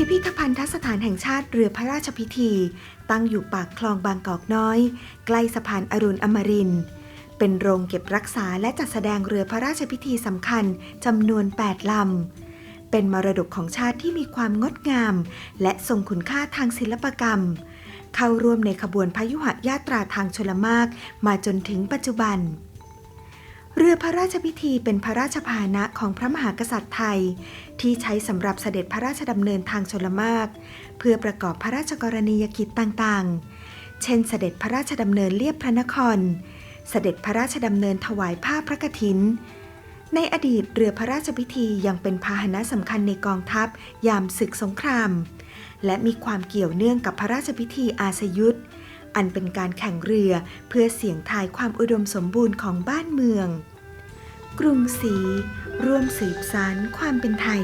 พิพิธภัณฑสถานแห่งชาติเรือพระราชพิธี ตั้งอยู่ปากคลองบางกอกน้อย ใกล้สะพานอรุณอมริน เป็นโรงเก็บรักษาและจัดแสดงเรือพระราชพิธีสำคัญจำนวน 8 ลำ เป็นมรดกของชาติที่มีความงดงาม และทรงคุณค่าทางศิลปกรรม เข้าร่วมในขบวนพยุหยาตราทางชลมากมาจนถึงปัจจุบัน เรือพระราชพิธีเป็นพระราชพาหนะของพระมหากษัตริย์ไทย ที่ใช้สำหรับเสด็จพระราชดำเนินทางชลมาก เพื่อประกอบพระราชกรณียกิจต่างๆ เช่นเสด็จพระราชดำเนินเลียบพระนคร เสด็จพระราชดำเนินถวายผ้าพระกฐิน ในอดีตเรือพระราชพิธียังเป็นพาหนะสำคัญในกองทัพยามศึกสงคราม และมีความเกี่ยวเนื่องกับพระราชพิธีอาสยุทธ อันเป็นการแข่งเรือเพื่อเสี่ยงทายความอุดมสมบูรณ์ของบ้านเมือง กรุงศรีร่วมสืบสานความเป็นไทย